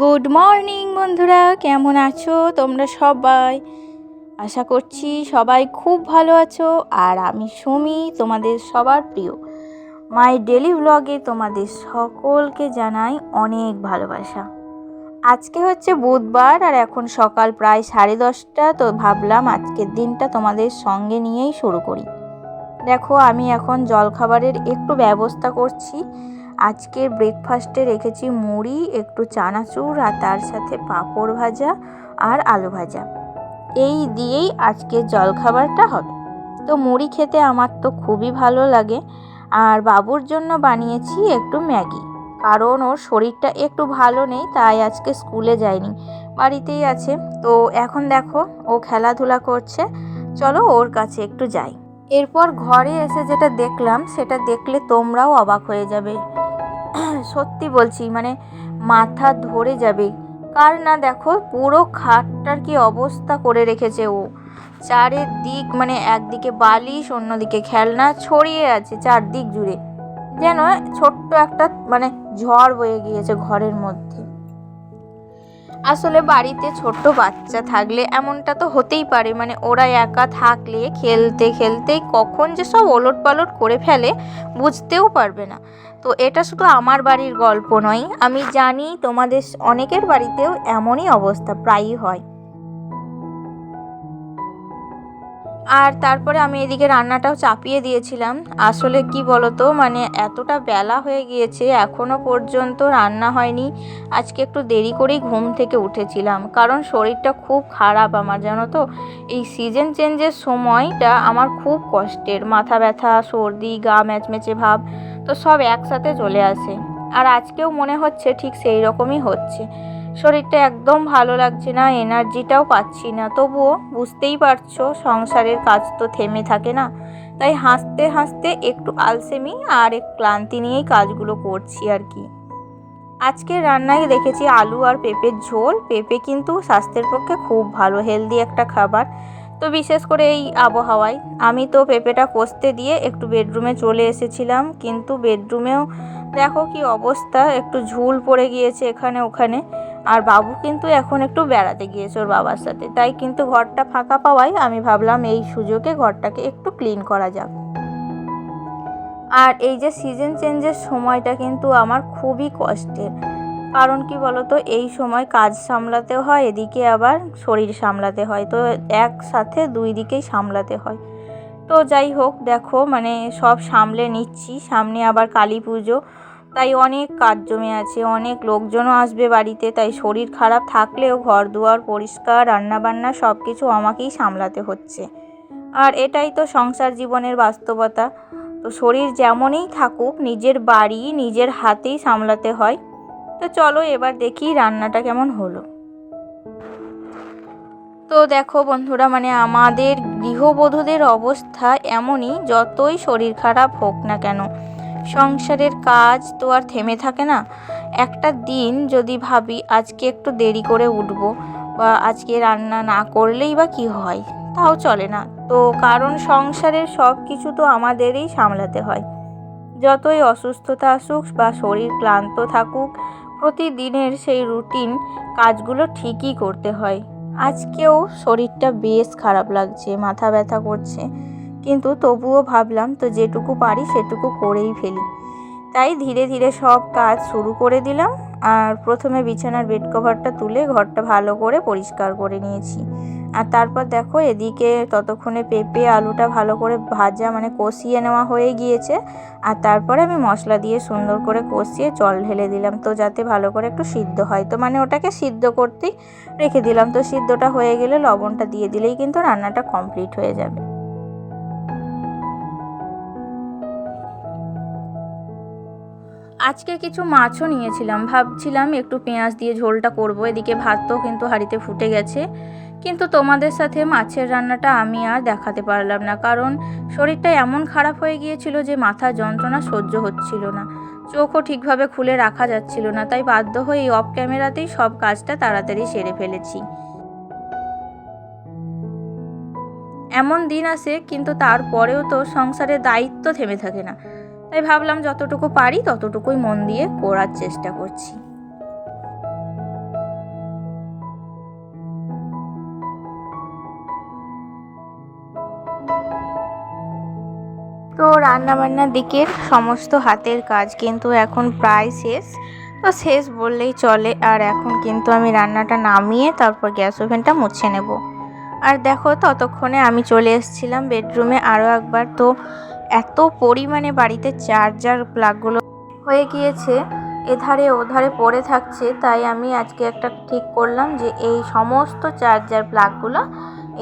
Good morning বন্ধুরা। কেমন আছো? তোমরা সবাই? আশা করছি সবাই খুব ভালো আছো, আর আমি সুমি, তোমাদের সবার প্রিয়। মাই ডেলি ব্লগে তোমাদের সকলকে জানাই অনেক ভালোবাসা। আজকে হচ্ছে বুধবার, আর এখন সকাল প্রায় সাড়ে দশটা, তো ভাবলাম আজকের দিনটা তোমাদের সঙ্গে নিয়েই শুরু করি। দেখো, আমি এখন জলখাবারের একটু ব্যবস্থা করছি। আজকের ব্রেকফাস্টে রেখেছি মুড়ি, একটু চানাচুর আর তার সাথে পাঁপড় ভাজা আর আলু ভাজা। এই দিয়েই আজকে জলখাবারটা হবে। তো মুড়ি খেতে আমার তো খুবই ভালো লাগে। আর বাবুর জন্য বানিয়েছি একটু ম্যাগি। কারণ ওর শরীরটা একটু ভালো নেই, তাই আজকে স্কুলে যায়নি, বাড়িতেই আছে। তো এখন দেখো, ও খেলাধুলা করছে। চলো ওর কাছে একটু যাই। এরপর ঘরে এসে যেটা দেখলাম, সেটা দেখলে তোমরাও অবাক হয়ে যাবে। সত্যি বলছি মানে মাথা ধরে যাবে। কার না দেখো, পুরো খাটটার কি অবস্থা করে রেখেছে ও। চারিদিক মানে একদিকে বালিশ, অন্যদিকে খেলনা ছড়িয়ে আছে চারদিক জুড়ে। যেন ছোট্ট একটা মানে ঝড় বয়ে গিয়েছে ঘরের মধ্যে। আসলে বাড়িতে ছোট্ট বাচ্চা থাকলে এমনটা তো হতেই পারে মানে ওরা একা থাকলে খেলতে খেলতে কখন যে সব ওলট পালট করে ফেলে বুঝতেও পারবে না। তো এটা শুধু আমার বাড়ির গল্প নয়, আমি জানি তোমাদের অনেকের বাড়িতেও এমনই অবস্থা, প্রায়ই হয়। আর তারপরে আমি এদিকে রান্নাটাও চাপিয়ে দিয়েছিলাম। আসলে কি বলতো মানে এতটা বেলা হয়ে গিয়েছে এখনও পর্যন্ত রান্না হয়নি। আজকে একটু দেরি করেই ঘুম থেকে উঠেছিলাম, কারণ শরীরটা খুব খারাপ আমার, জানো তো। এই সিজন চেঞ্জের সময়টা আমার খুব কষ্টের, মাথা ব্যথা, সর্দি, গা ম্যাচমেচে ভাব, তো সব একসাথে চলে আসে। আর আজকেও মনে হচ্ছে ঠিক সেই রকমই হচ্ছে। শরীরটা একদম ভালো লাগছে না, এনার্জিটাও পাচ্ছি না। তবুও বুঝতেই পারছ, সংসারের কাজ তো থেমে থাকে না। তাই হাসতে হাসতে একটু আলসেমি আর এক ক্লান্তি নিয়েই কাজগুলো করছি আর কি। আজকে রান্নায় দেখেছি আলু আর পেঁপের ঝোল। পেঁপে কিন্তু স্বাস্থ্যের পক্ষে খুব ভালো, হেলদি একটা খাবার। তো বিশেষ করে এই আবহাওয়ায়। আমি তো পেঁপেটা কষতে দিয়ে একটু বেডরুমে চলে এসেছিলাম, কিন্তু বেডরুমেও দেখো কি অবস্থা। একটু ঝুল পড়ে গিয়েছে এখানে ওখানে। আর বাবু কিন্তু এখন একটু বেড়াতে গিয়েছে ওর বাবার সাথে। তাই কিন্তু ঘরটা ফাঁকা পাওয়ায় আমি ভাবলাম এই সুযোগে ঘরটাকে একটু ক্লিন করা যাক। আর এই যে সিজন চেঞ্জের সময়টা কিন্তু আমার খুবই কষ্টের। কারণ কি বলতো, এই সময় কাজ সামলাতে হয়, এদিকে আবার শরীর সামলাতে হয়। তো একসাথে দুই দিকেই সামলাতে হয়। তো যাই হোক, দেখো মানে সব সামলে নিচ্ছি। সামনে আবার কালী পুজো। তাই অনেক কাজ জমে আছে, অনেক লোকজনও আসবে বাড়িতে, তাই শরীর খারাপ থাকলেও ঘর দুয়ার পরিষ্কার, রান্নাবান্না সব কিছু আমাকেই সামলাতে হচ্ছে। আর এটাই তো সংসার জীবনের বাস্তবতা। তো শরীর যেমনই থাকুক, নিজের বাড়ি, নিজের হাতেই সামলাতে হয়। তো চলো এবার দেখি রান্নাটা কেমন হলো। তো দেখো বন্ধুরা মানে আমাদের গৃহবধূদের অবস্থা এমনই, যতই শরীর খারাপ হোক না কেন। সংসারের কাজ তো আর থেমে থাকে না। একটা দিন যদি ভাবি, আজকে একটু দেরি করে উঠব বা আজকে রান্না না করলেই বা কি হয়, তাও চলে না। তো কারণ সংসারের সব কিছু তো আমাদেরই সামলাতে হয়। যতই অসুস্থতা আসুক বা শরীর ক্লান্ত থাকুক, প্রতিদিনের সেই রুটিন কাজগুলো ঠিকই করতে হয়। আজকেও শরীরটা বেশ খারাপ লাগছে, মাথা ব্যথা করছে। কিন্তু তবুও ভাবলাম, তো যেটুকু পারি সেটুকু করেই ফেলি। তাই ধীরে ধীরে সব কাজ শুরু করে দিলাম। আর প্রথমে বিছানার বেড কভারটা তুলে ঘরটা ভালো করে পরিষ্কার করে নিয়েছি। আর তারপর দেখো, এদিকে ততক্ষণে পেঁপে, আলুটা ভালো করে ভাজা মানে কষিয়ে নেওয়া হয়ে গিয়েছে। আর তারপরে আমি মশলা দিয়ে সুন্দর করে কষিয়ে জল ঢেলে দিলাম, তো যাতে ভালো করে একটু সিদ্ধ হয়। তো মানে ওটাকে সিদ্ধ করতেই রেখে দিলাম। তো সিদ্ধটা হয়ে গেলে লবণটা দিয়ে দিলেই কিন্তু রান্নাটা কমপ্লিট হয়ে যাবে। আজকে কিছু মাছও নিয়েছিলাম। ভাবছিলাম একটু পেঁয়াজ দিয়ে ঝোলটা করব। এদিকে ভাতও কিন্তু হাঁড়িতে ফুটে গেছে। কিন্তু তোমাদের সাথে মাছের রান্নাটা আমি আর দেখাতে পারলাম না। কারণ শরীরটা এমন খারাপ হয়ে গিয়েছিল যে মাথা যন্ত্রণা সহ্য হচ্ছিল না। চোখও ঠিকভাবে খুলে রাখা যাচ্ছিল না। তাই বাধ্য হয়ে এই অফ ক্যামেরাতেই সব কাজটা তাড়াতাড়ি সেরে ফেলেছি। এমন দিন আসে, কিন্তু তারপরেও তো সংসারের দায়িত্ব থেমে থাকে না। তাই ভাবলাম যতটুকু পারি ততটুকুই মন দিয়ে করার চেষ্টা করছি। তো রান্নাবান্নার দিকের সমস্ত হাতের কাজ কিন্তু এখন প্রায় শেষ। তো শেষ বললেই চলে, আর এখন কিন্তু আমি রান্নাটা নামিয়ে তারপর গ্যাস ওভেনটা মুছে নেব। আর দেখো ততক্ষণে আমি চলে এসেছিলাম বেডরুমে আরও একবার। তো এত পরিমাণে বাড়িতে চার্জার প্লাগগুলো হয়ে গিয়েছে, এধারে ওধারে পড়ে থাকছে, তাই আমি আজকে একটা ঠিক করলাম যে এই সমস্ত চার্জার প্লাগগুলো,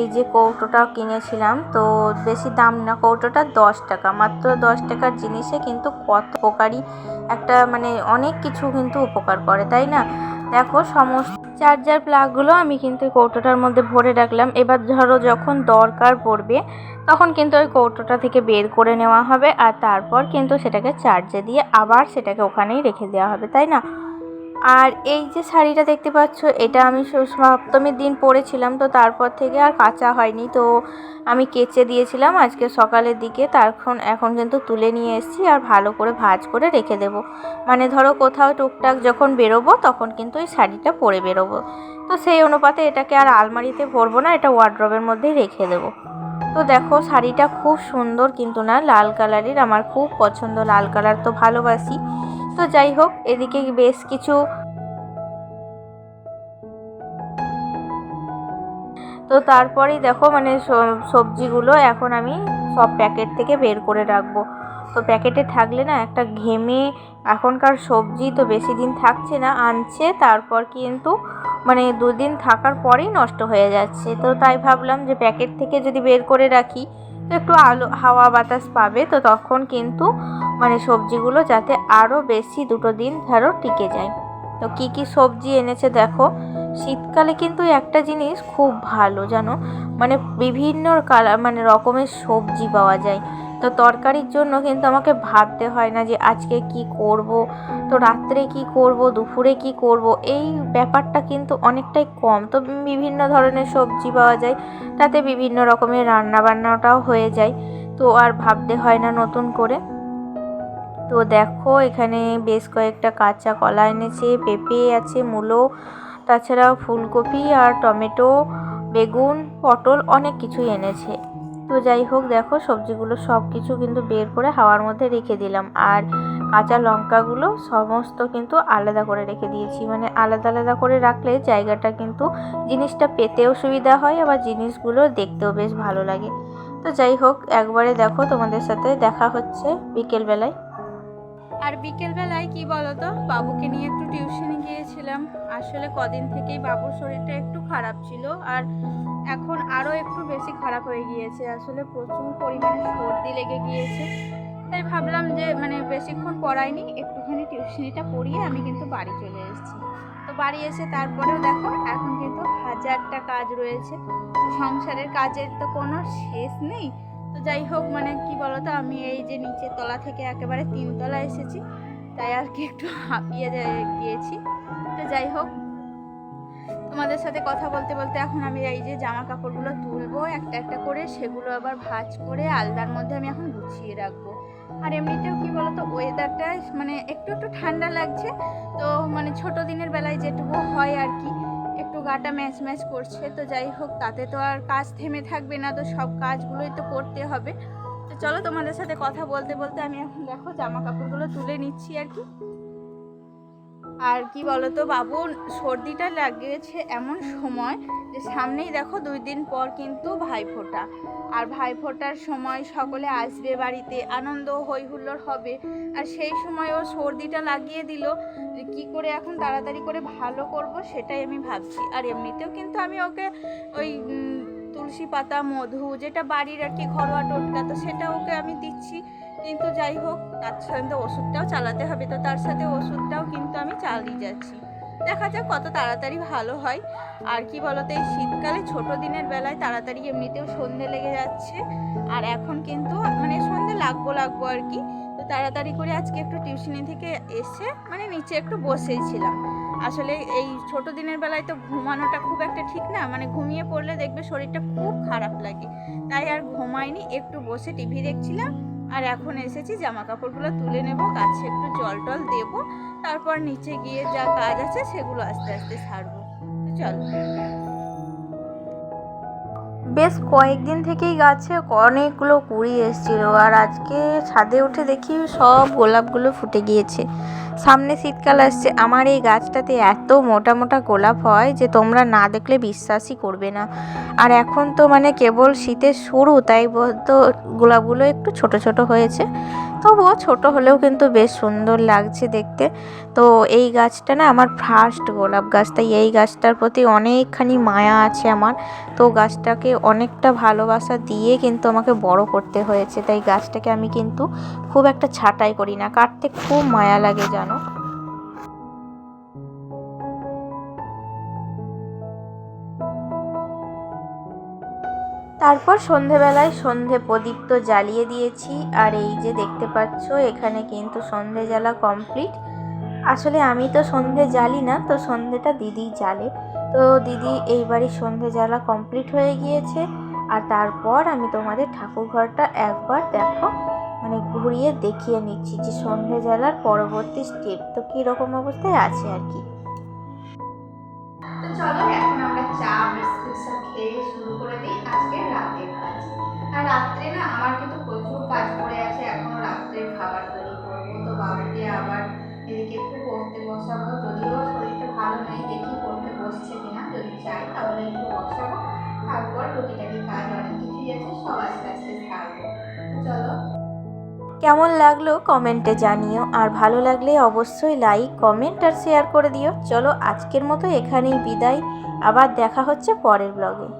এই যে কৌটোটা কিনেছিলাম, তো বেশি দাম না, কৌটোটা দশ টাকা, মাত্র দশ টাকার জিনিসে কিন্তু কত উপকারী একটা মানে অনেক কিছু কিন্তু উপকার করে, তাই না? দেখো সমস্ত চার্জার প্লাগগুলো আমি কিন্তু এই কৌটোটার মধ্যে ভরে রাখলাম। এবার ধরো যখন দরকার পড়বে, তখন কিন্তু ওই কৌটোটা থেকে বের করে নেওয়া হবে আর তারপর কিন্তু সেটাকে চার্জে দিয়ে আবার সেটাকে ওখানেই রেখে দেওয়া হবে, তাই না? আর এই যে শাড়িটা দেখতে পাচ্ছ, এটা আমি সপ্তমীর দিন পরেছিলাম, তো তারপর থেকে আর কাঁচা হয়নি। তো আমি কেচে দিয়েছিলাম, আজকে সকালের দিকে তখন এখন কিন্তু তুলে নিয়ে এসেছি আর ভালো করে ভাঁজ করে রেখে দেব। মানে ধরো কোথাও টুকটাক যখন বেরোবো, তখন কিন্তু এই শাড়িটা পরে বেরোবো। তো সেই অনুপাতে এটাকে আর আলমারিতে ভরবো না, এটা ওয়ার্ড্রবের মধ্যেই রেখে দেবো। তো দেখো শাড়িটা খুব সুন্দর কিন্তু না, লাল কালারের, আমার খুব পছন্দ লাল কালার তো ভালোবাসি। তো যাই হোক, এদিকে বেশ কিছু তো তারপরেই দেখো মানে সবজিগুলো এখন আমি সব প্যাকেট থেকে বের করে রাখব। তো প্যাকেটে থাকলে না একটা ঘেমে এখনকার সবজি তো বেশি দিন থাকছে না, আনছে, তারপর কিন্তু মানে দুদিন থাকার পরেই নষ্ট হয়ে যাচ্ছে। তো তাই ভাবলাম যে প্যাকেট থেকে যদি বের করে রাখি একটু আলো, হাওয়া বাতাস পাবে, তো তখন কিন্তু মানে সবজিগুলো যাতে আরও বেশি দুটো দিন ধরো টিকে যায়। তো কি কি সবজি এনেছে দেখো, শীতকালে কিন্তু একটা জিনিস খুব ভালো জানো? মানে বিভিন্ন কালার মানে রকমের সবজি পাওয়া যায়। তো তরকারির জন্য কিন্তু আমাকে ভাবতে হয় না যে আজকে কি করব, তো রাত্রে কি করব, দুপুরে কি করব, এই ব্যাপারটা কিন্তু অনেকটাই কম। তো বিভিন্ন ধরনের সবজি পাওয়া যায়, তাতে বিভিন্ন রকমের রান্না বান্নাটাও হয়ে যায়, তো আর ভাবতে হয় না নতুন করে। তো দেখো, এখানে বেশ কয়েকটা কাঁচা কলা এনেছে, পেঁপে আছে, মূলো, তাছাড়াও ফুলকপি আর টমেটো, বেগুন, পটল অনেক কিছুই এনেছে। তো যাই হোক, দেখো সবজিগুলো সব কিছু কিন্তু বের করে হাওয়ার মধ্যে রেখে দিলাম। আর কাঁচা লঙ্কাগুলো সমস্ত কিন্তু আলাদা করে রেখে দিয়েছি। মানে আলাদা আলাদা করে রাখলে জায়গাটা কিন্তু জিনিসটা পেতেও সুবিধা হয়, আবার জিনিসগুলো দেখতেও বেশ ভালো লাগে। তো যাই হোক, একবারে দেখো তোমাদের সাথে দেখা হচ্ছে বিকেলবেলায়। আর বিকেলবেলায় কি বলতো? বাবুকে নিয়ে একটু টিউশনে গিয়েছিলাম। আসলে কদিন থেকেই বাবুর শরীরটা একটু খারাপ ছিল আর এখন আরও একটু বেশি খারাপ হয়ে গিয়েছে। আসলে প্রচুর পরিমাণে সর্দি লেগে গিয়েছে। তাই ভাবলাম যে মানে বেশিক্ষণ পড়াইনি, একটুখানি টিউশনিটা পড়িয়ে আমি কিন্তু বাড়ি চলে এসেছি। তো বাড়ি এসে তারপরেও দেখো, এখন কিন্তু হাজারটা কাজ রয়েছে। সংসারের কাজের তো কোনো শেষ নেই। তো যাই হোক মানে কি বলতো, আমি এই যে নিচের তলা থেকে একেবারে তিনতলা এসেছি। তাই আর কি একটু হাঁপিয়ে গিয়েছি। তো যাই হোক, তোমাদের সাথে কথা বলতে বলতে এখন আমি এই যে জামা কাপড়গুলো তুলবো, একটা একটা করে, সেগুলো আবার ভাঁজ করে আলদার মধ্যে আমি এখন গুছিয়ে রাখব। আর এমনিতেও কি বলতো ওয়েদারটা মানে একটু একটু ঠান্ডা লাগছে, তো মানে ছোট দিনের বেলায় যেটুকু হয় আর কি, একটু গাটা ম্যাচ ম্যাচ করছে। তো যাই হোক, তাতে তো আর কাজ থেমে থাকবে না, তো সব কাজগুলোই তো করতে হবে। চলো তোমাদের সাথে কথা বলতে বলতে আমি এখন দেখো জামা কাপড়গুলো তুলে নিচ্ছি আর কি। আর কি বলতো বাবু, সর্দিটা লাগিয়েছে এমন সময় যে সামনেই দেখো দুই দিন পর কিন্তু ভাইফোঁটা। আর ভাইফোঁটার সময় সকলে আসবে বাড়িতে, আনন্দ হই হুল্লোড় হবে। আর সেই সময় ও সর্দিটা লাগিয়ে দিল যে কী করে এখন তাড়াতাড়ি করে ভালো করব সেটাই আমি ভাবছি। আর এমনিতেও কিন্তু আমি ওকে ওই তুলসী পাতা, মধু, যেটা বাড়ির আর কি ঘরোয়া টোটকা, তো সেটা ওকে আমি দিচ্ছি। কিন্তু যাই হোক, তার সাথে ওষুধটাও চালাতে হবে, তো তার সাথে ওষুধটাও কিন্তু আমি চালিয়ে যাচ্ছি। দেখা যাক কত তাড়াতাড়ি ভালো হয়। আর কি বলতো, এই শীতকালে ছোট দিনের বেলায় তাড়াতাড়ি এমনিতেও সন্ধে লেগে যাচ্ছে। আর এখন কিন্তু মানে সন্ধে লাগবো লাগবো আর কি। তাড়াতাড়ি করে আজকে একটু টিউশনি থেকে এসে মানে নিচে একটু বসেই ছিলাম। আসলে এই ছোট দিনের বেলায় তো ঘুমানোটা খুব একটা ঠিক না মানে ঘুমিয়ে পড়লে দেখবে শরীরটা খুব খারাপ লাগে। তাই আর ঘুমাইনি, একটু বসে টিভি দেখছিলাম আর এখন এসেছি জামা কাপড়গুলো তুলে নেব, গাছে একটু জল টল দেবো, তারপর নিচে গিয়ে যা কাজ আছে সেগুলো আস্তে আস্তে সারবো। চলো। বেশ কয়েকদিন থেকেই গাছে অনেকগুলো কুড়ি এসেছিল আর আজকে ছাদে উঠে দেখি সব গোলাপগুলো ফুটে গিয়েছে। সামনে শীতকাল আসছে। আমার এই গাছটাতে এত মোটা মোটা গোলাপ হয় যে তোমরা না দেখলে বিশ্বাসই করবে না। আর এখন তো মানে কেবল শীতের শুরু, তাই তো গোলাপগুলো একটু ছোট ছোট হয়েছে। তবুও ছোট হলেও কিন্তু বেশ সুন্দর লাগছে দেখতে। তো এই গাছটা না আমার ফার্স্ট গোলাপ গাছ, তাই এই গাছটার প্রতি অনেকখানি মায়া আছে আমার। তো গাছটাকে অনেকটা ভালোবাসা দিয়ে কিন্তু আমাকে বড় করতে হয়েছে। তাই গাছটাকে আমি কিন্তু খুব একটা ছাঁটাই করি না। কাটতে খুব মায়া লাগে, জানো? তারপর সন্ধেবেলায় সন্ধে প্রদীপ তো জ্বালিয়ে দিয়েছি। আর এই যে দেখতে পাচ্ছ, এখানে কিন্তু সন্ধে জ্বালা কমপ্লিট। আসলে আমি তো সন্ধে জ্বালি না, তো সন্ধেটা দিদি জ্বালে। তো দিদি, এইবারই সন্ধে জ্বালা কমপ্লিট হয়ে গিয়েছে। আর তারপর আমি তোমাদের ঠাকুর ঘরটা একবার দেখো মানে ঘুরিয়ে দেখিয়ে নিচ্ছি যে সন্ধে জ্বালার পরবর্তী স্টেপ তো কীরকম অবস্থায় আছে আর কি। চলো, এখন আমরা চা, বিস্কুট সব খেয়ে শুরু করে দিই আজকে রাতের কাজ। আর রাত্রে না, আমার কিন্তু প্রচুর কাজ পড়ে আছে, এখনও রাত্রের খাবার তৈরি করব। তো বাবুকে আবার এদিকে একটু পড়তে বসাবো, যদিও কেমন লাগল কমেন্টে জানিও, আর ভালো লাগলে অবশ্যই লাইক, কমেন্ট আর শেয়ার করে দিও। চলো আজকের মতো এখানেই বিদায়। আবার দেখা হচ্ছে পরের ব্লগে।